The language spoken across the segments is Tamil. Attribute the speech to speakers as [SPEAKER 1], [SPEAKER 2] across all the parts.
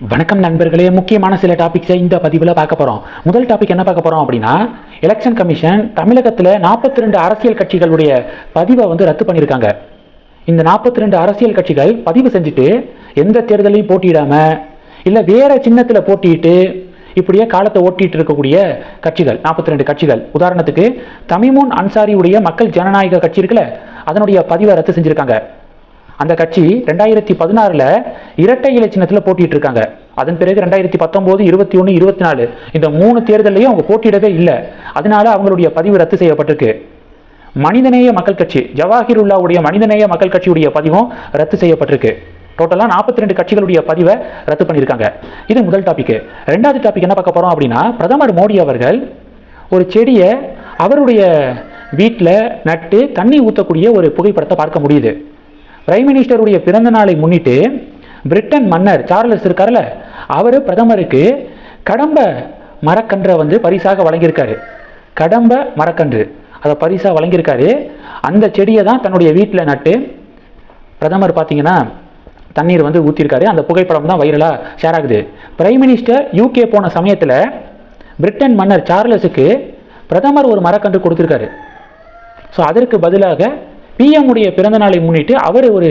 [SPEAKER 1] வணக்கம் நண்பர்களே முக்கியமான சில டாபிக்ஸை இந்த பதிவில் பார்க்க போகிறோம் முதல் டாபிக் என்ன பார்க்க போகிறோம் அப்படின்னா எலெக்ஷன் கமிஷன் தமிழகத்தில் நாற்பத்தி ரெண்டு அரசியல் கட்சிகளுடைய பதிவை வந்து ரத்து பண்ணியிருக்காங்க. இந்த நாற்பத்தி ரெண்டு அரசியல் கட்சிகள் பதிவு செஞ்சுட்டு எந்த தேர்தலையும் போட்டியிடாமல் இல்லை வேறு சின்னத்தில் போட்டியிட்டு இப்படியே காலத்தை ஓட்டிட்டு இருக்கக்கூடிய கட்சிகள் நாற்பத்தி ரெண்டு கட்சிகள். உதாரணத்துக்கு தமிமுன் அன்சாரியுடைய மக்கள் ஜனநாயக கட்சி இருக்குல்ல அதனுடைய பதிவை ரத்து செஞ்சுருக்காங்க. அந்த கட்சி ரெண்டாயிரத்தி பதினாறில் இரட்டை இலை சின்னத்தில் போட்டிட்டு இருக்காங்க அதன் பிறகு ரெண்டாயிரத்தி பத்தொம்போது இருபத்தி ஒன்று இருபத்தி நாலு இந்த மூணு தேர்தலையும் அவங்க போட்டியிடவே இல்லை. அதனால அவங்களுடைய பதிவு ரத்து செய்யப்பட்டிருக்கு. மனிதநேய மக்கள் கட்சி ஜவாஹிருல்லாவுடைய மனிதநேய மக்கள் கட்சியுடைய பதிவும் ரத்து செய்யப்பட்டிருக்கு. டோட்டலாக நாற்பத்தி ரெண்டு கட்சிகளுடைய பதிவை ரத்து பண்ணியிருக்காங்க. இது முதல் டாபிக் ரெண்டாவது டாபிக் என்ன பார்க்க போகிறோம் அப்படின்னா பிரதமர் மோடி அவர்கள் ஒரு செடியை அவருடைய வீட்டில் நட்டு தண்ணி ஊற்றக்கூடிய ஒரு புகைப்படத்தை பார்க்க முடியுது. பிரைம் மினிஸ்டருடைய பிறந்த நாளை முன்னிட்டு பிரிட்டன் மன்னர் சார்லஸ் இருக்கார்ல அவர் பிரதமருக்கு கடம்ப மரக்கன்றை வந்து பரிசாக வழங்கியிருக்காரு. கடம்ப மரக்கன்று அதை பரிசாக வழங்கியிருக்காரு. அந்த செடியை தான் தன்னுடைய வீட்டில் நட்டு பிரதமர் பார்த்தீங்கன்னா தண்ணீர் வந்து ஊற்றிருக்காரு அந்த புகைப்படம் தான் வைரலாக ஷேர் ஆகுது. பிரைம் மினிஸ்டர் யூகே போன சமயத்தில் பிரிட்டன் மன்னர் சார்லஸுக்கு பிரதமர் ஒரு மரக்கன்று கொடுத்துருக்காரு. ஸோ அதற்கு பதிலாக பிஎம் உடைய பிறந்த நாளை முன்னிட்டு அவர் ஒரு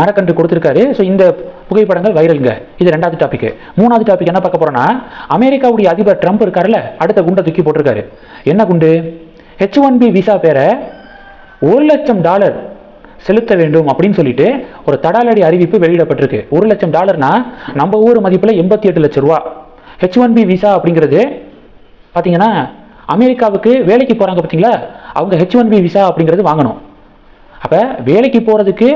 [SPEAKER 1] மரக்கன்று கொடுத்துருக்காரு. ஸோ இந்த புகைப்படங்கள் வைரலுங்க. இது ரெண்டாவது டாபிக் மூணாவது டாபிக் என்ன பார்க்க போகிறோன்னா அமெரிக்காவுடைய அதிபர் ட்ரம்ப் இருக்கார்ல அடுத்த குண்டை தூக்கி போட்டிருக்காரு. என்ன குண்டு? ஹெச் ஒன் பி விசா பேர ஒரு லட்சம் டாலர் செலுத்த வேண்டும் அப்படின்னு சொல்லிட்டு ஒரு தடாலடி அறிவிப்பு வெளியிடப்பட்டிருக்கு. ஒரு லட்சம் டாலர்னா நம்ம ஊர் மதிப்பில் எண்பத்தி எட்டு லட்ச ரூபா. ஹெச் ஒன் பி விசா அப்படிங்கிறது பார்த்தீங்கன்னா அமெரிக்காவுக்கு வேலைக்கு போகிறாங்க பார்த்தீங்களா அவங்க ஹெச் ஒன் பி விசா அப்படிங்கிறது வாங்கணும். அப்போ வேலைக்கு போகிறதுக்கு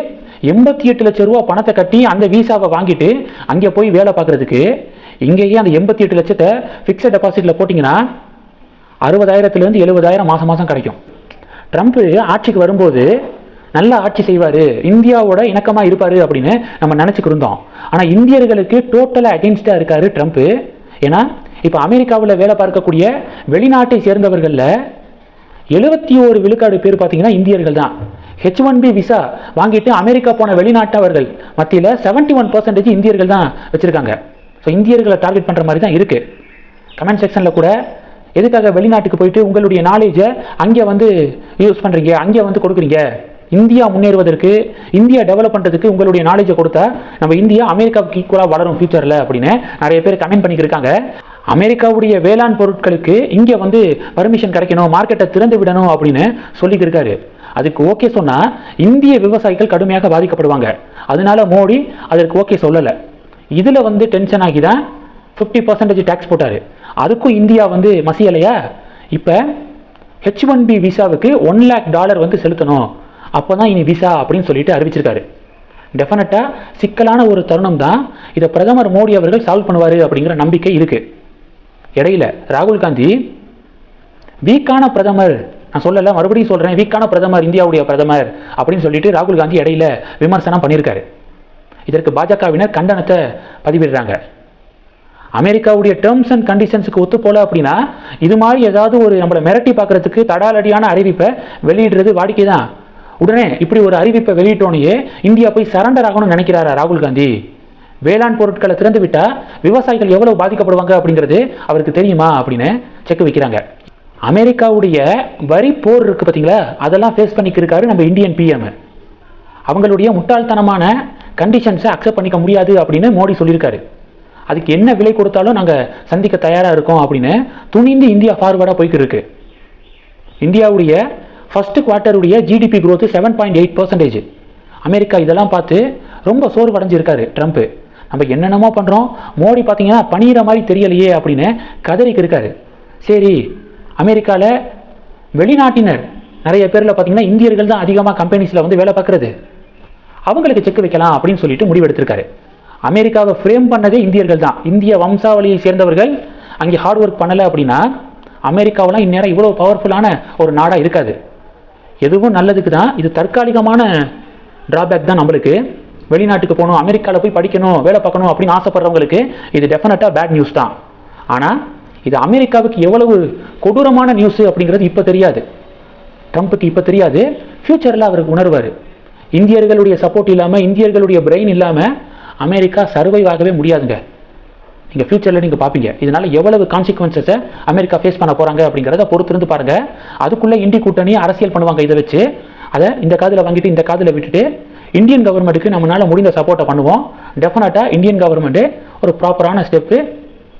[SPEAKER 1] எண்பத்தி எட்டு லட்ச ரூபா பணத்தை கட்டி அந்த விசாவை வாங்கிட்டு அங்கே போய் வேலை பார்க்குறதுக்கு இங்கேயே அந்த எண்பத்தி எட்டு லட்சத்தை ஃபிக்ஸட் டெபாசிட்டில் போட்டிங்கன்னா அறுபதாயிரத்துலேருந்து எழுபதாயிரம் மாதம் மாதம் கிடைக்கும். ட்ரம்ப்பு ஆட்சிக்கு வரும்போது நல்ல ஆட்சி செய்வார். இந்தியாவோட இணக்கமாக இருப்பார் அப்படின்னு நம்ம நினச்சிக்கிட்டு இருந்தோம். ஆனால் இந்தியர்களுக்கு டோட்டலாக அகெயின்ஸ்டாக இருக்கார் ட்ரம்ப். ஏன்னா இப்போ அமெரிக்காவில் வேலை பார்க்கக்கூடிய வெளிநாட்டை சேர்ந்தவர்களில் எழுபத்தி ஓரு விழுக்காடு பேர் பார்த்தீங்கன்னா இந்தியர்கள் தான். ஹெச் ஒன் பி விசா வாங்கிட்டு அமெரிக்கா போன வெளிநாட்டவர்கள் மத்தியில் செவன்டி ஒன் பர்சன்டேஜ் இந்தியர்கள் தான் வச்சுருக்காங்க. ஸோ இந்தியர்களை டார்கெட் பண்ணுற மாதிரி தான் இருக்குது கமெண்ட் செக்ஷனில் கூட எதுக்காக வெளிநாட்டுக்கு போயிட்டு உங்களுடைய நாலேஜை அங்கே வந்து யூஸ் பண்ணுறீங்க அங்கே வந்து கொடுக்குறீங்க? இந்தியா முன்னேறுவதற்கு இந்தியா டெவலப் பண்ணுறதுக்கு உங்களுடைய நாலேஜை கொடுத்தா நம்ம இந்தியா அமெரிக்காவுக்கு ஈக்குவலாக வளரும் ஃபியூச்சரில் அப்படின்னு நிறைய பேர் கமெண்ட் பண்ணிக்கிருக்காங்க. அமெரிக்காவுடைய வேளாண் பொருட்களுக்கு இங்கே வந்து பர்மிஷன் கிடைக்கணும் மார்க்கெட்டை திறந்து விடணும் அப்படின்னு சொல்லிக்கிருக்காரு. அதுக்கு ஓகே சொன்னால் இந்திய விவசாயிகள் கடுமையாக பாதிக்கப்படுவாங்க. அதனால மோடி அதற்கு ஓகே சொல்லலை. இதில் வந்து டென்ஷன் ஆகி தான் ஃபிஃப்டி பர்சன்டேஜ் டேக்ஸ் போட்டார். அதுக்கும் இந்தியா வந்து மசியலையா? இப்போ ஹெச் ஒன் பி விசாவுக்கு ஒன் லேக் டாலர் வந்து செலுத்தணும். அப்போ தான் இனி விசா அப்படின்னு சொல்லிட்டு அறிவிச்சிருக்காரு. டெஃபினட்டாக சிக்கலான ஒரு தருணம் தான் இதை பிரதமர் மோடி அவர்கள் சால்வ் பண்ணுவார் அப்படிங்கிற நம்பிக்கை இருக்குது இடையில ராகுல் காந்தி வீக்கான பிரதமர் நான் சொல்லலை மறுபடியும் சொல்கிறேன் வீக்கான பிரதமர் இந்தியாவுடைய பிரதமர் அப்படின்னு சொல்லிட்டு ராகுல் காந்தி இடையில விமர்சனம் பண்ணியிருக்காரு இதற்கு பாஜகவினர் கண்டனத்தை பதிவிடுறாங்க. அமெரிக்காவுடைய டேர்ம்ஸ் அண்ட் கண்டிஷன்ஸுக்கு ஒத்து போல அப்படின்னா இது மாதிரி ஏதாவது ஒரு நம்மளை மிரட்டி பார்க்கறதுக்கு தடாலடியான அறிவிப்பை வெளியிடுறது வாடிக்கை தான் உடனே இப்படி ஒரு அறிவிப்பை வெளியிட்டோனையே இந்தியா போய் சரண்டர் ஆகணும்னு நினைக்கிறாரா ராகுல் காந்தி? வேளாண் பொருட்களை திறந்து விட்டால் விவசாயிகள் எவ்வளவு பாதிக்கப்படுவாங்க அப்படிங்கிறது அவருக்கு தெரியுமா அப்படின்னு செக் வைக்கிறாங்க. அமெரிக்காவுடைய வரி போர் இருக்குது பார்த்தீங்களா அதெல்லாம் ஃபேஸ் பண்ணிக்கிருக்காரு நம்ம இந்தியன் பிஎம் அவங்களுடைய முட்டாள்தனமான கண்டிஷன்ஸை அக்செப்ட் பண்ணிக்க முடியாது அப்படின்னு மோடி சொல்லியிருக்காரு. அதுக்கு என்ன விலை கொடுத்தாலும் நாங்கள் சந்திக்க தயாராக இருக்கோம் அப்படின்னு துணிந்து இந்தியா ஃபார்வர்டாக போய்க்கு இருக்கு இந்தியாவுடைய first குவார்ட்டருடைய GDP growth seven point eight percentage America இதெல்லாம் பார்த்து ரொம்ப சோர்வடைஞ்சிருக்காரு ட்ரம்ப்பு நம்ம என்னென்னமோ பண்ணுறோம் மோடி பார்த்தீங்கன்னா பணியிற மாதிரி தெரியலையே அப்படின்னு கதறிக்கு இருக்காரு சரி அமெரிக்காவில் வெளிநாட்டினர் நிறைய பேரில் பார்த்தீங்கன்னா இந்தியர்கள் தான் அதிகமாக கம்பெனிஸில் வந்து வேலை பார்க்குறது. அவங்களுக்கு செக் வைக்கலாம் அப்படின்னு சொல்லிட்டு முடிவெடுத்திருக்காரு. அமெரிக்காவை ஃப்ரேம் பண்ணதே இந்தியர்கள் தான். இந்திய வம்சாவளியை சேர்ந்தவர்கள் அங்கே ஹார்ட் ஒர்க் பண்ணலை அப்படின்னா அமெரிக்காவெலாம் இந்நேரம் இவ்வளோ பவர்ஃபுல்லான ஒரு நாடாக இருக்காது. எதுவும் நல்லதுக்கு தான் இது தற்காலிகமான ட்ராபேக் தான் நம்மளுக்கு. வெளிநாட்டுக்கு போகணும் அமெரிக்காவில் போய் படிக்கணும் வேலை பார்க்கணும் அப்படின்னு ஆசைப்படுறவங்களுக்கு இது டெஃபினட்டாக பேட் நியூஸ் தான். ஆனால் இது அமெரிக்காவுக்கு எவ்வளவு கொடூரமான நியூஸ் அப்படிங்கிறது இப்போ தெரியாது. ட்ரம்ப்புக்கு இப்போ தெரியாது. ஃப்யூச்சரில் அவருக்கு உணர்வார். இந்தியர்களுடைய சப்போர்ட் இல்லாமல் இந்தியர்களுடைய பிரெயின் இல்லாமல் அமெரிக்கா சர்வைவ் ஆகவே முடியாதுங்க. நீங்கள் ஃப்யூச்சரில் நீங்கள் பார்ப்பீங்க இதனால் எவ்வளவு கான்சிக்வன்சஸை அமெரிக்கா ஃபேஸ் பண்ண போகிறாங்க அப்படிங்கிறத பொறுத்திருந்து பாருங்கள் அதுக்குள்ளே இந்தி கூட்டணி அரசியல் பண்ணுவாங்க இதை வச்சு. அதை இந்த காதில் வாங்கிட்டு இந்த காதில் விட்டுட்டு இந்தியன் கவர்மெண்ட்டுக்கு நம்மளால் முடிந்த சப்போர்ட்டை பண்ணுவோம். டெஃபினட்டாக இந்தியன் கவர்மெண்ட்டு ஒரு ப்ராப்பரான ஸ்டெப்பு